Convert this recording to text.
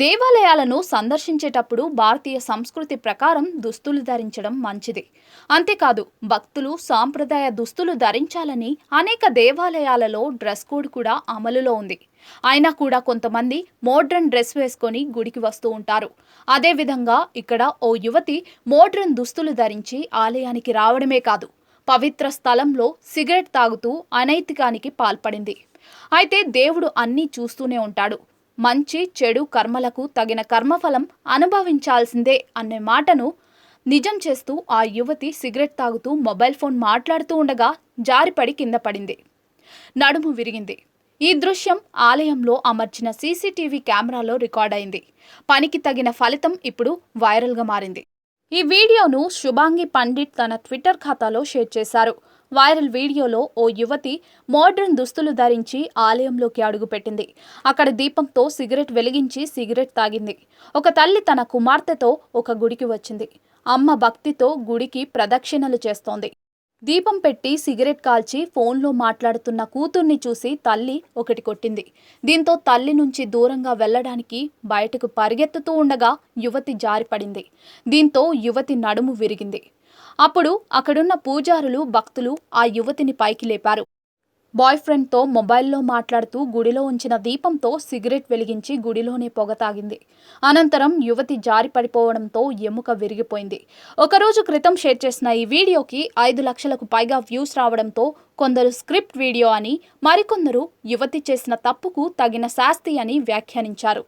దేవాలయాలను సందర్శించేటప్పుడు భారతీయ సంస్కృతి ప్రకారం దుస్తులు ధరించడం మంచిది. అంతేకాదు భక్తులు సాంప్రదాయ దుస్తులు ధరించాలని అనేక దేవాలయాలలో డ్రెస్ కోడ్ కూడా అమలులో ఉంది. అయినా కూడా కొంతమంది మోడ్రన్ డ్రెస్ వేసుకొని గుడికి వస్తూ ఉంటారు. అదేవిధంగా ఇక్కడ ఓ యువతి మోడ్రన్ దుస్తులు ధరించి ఆలయానికి రావడమే కాదు పవిత్ర స్థలంలో సిగరెట్ తాగుతూ అనైతికానికి పాల్పడింది. అయితే దేవుడు అన్నీ చూస్తూనే ఉంటాడు. మంచి చెడు కర్మలకు తగిన కర్మఫలం అనుభవించాల్సిందే అనే మాటను నిజం చేస్తూ ఆ యువతి సిగరెట్ తాగుతూ మొబైల్ ఫోన్ మాట్లాడుతూ ఉండగా జారిపడి కింద పడింది. నడుము విరిగింది. ఈ దృశ్యం ఆలయంలో అమర్చిన సీసీటీవీ కెమెరాలో రికార్డైంది పనికి తగిన ఫలితం ఇప్పుడు వైరల్గా మారింది. ఈ వీడియోను శుభాంగి పండిట్ తన ట్విట్టర్ ఖాతాలో షేర్ చేశారు. వైరల్ వీడియోలో ఓ యువతి మోడ్రన్ దుస్తులు ధరించి ఆలయంలోకి అడుగుపెట్టింది. అక్కడ దీపంతో సిగరెట్ వెలిగించి సిగరెట్ తాగింది. ఒక తల్లి తన కుమార్తెతో ఒక గుడికి వచ్చింది. అమ్మ భక్తితో గుడికి ప్రదక్షిణలు చేస్తోంది. దీపం పెట్టి సిగరెట్ కాల్చి ఫోన్లో మాట్లాడుతున్న కూతుర్ని చూసి తల్లి ఒకటి కొట్టింది. దీంతో తల్లి నుంచి దూరంగా వెళ్ళడానికి బయటకు పరిగెత్తుతూ ఉండగా యువతి జారిపడింది. దీంతో యువతి నడుము విరిగింది. అప్పుడు అక్కడున్న పూజారులు భక్తులు ఆ యువతిని పైకి లేపారు. బాయ్ ఫ్రెండ్తో మొబైల్లో మాట్లాడుతూ గుడిలో ఉంచిన దీపంతో సిగరెట్ వెలిగించి గుడిలోనే పొగ తాగింది. అనంతరం యువతి జారి పడిపోవడంతో ఎముక విరిగిపోయింది. ఒకరోజు క్రితం షేర్ చేసిన ఈ వీడియోకి ఐదు లక్షలకు పైగా వ్యూస్ రావడంతో కొందరు స్క్రిప్ట్ వీడియో అని మరికొందరు యువతి చేసిన తప్పుకు తగిన శాస్తి అని వ్యాఖ్యానించారు.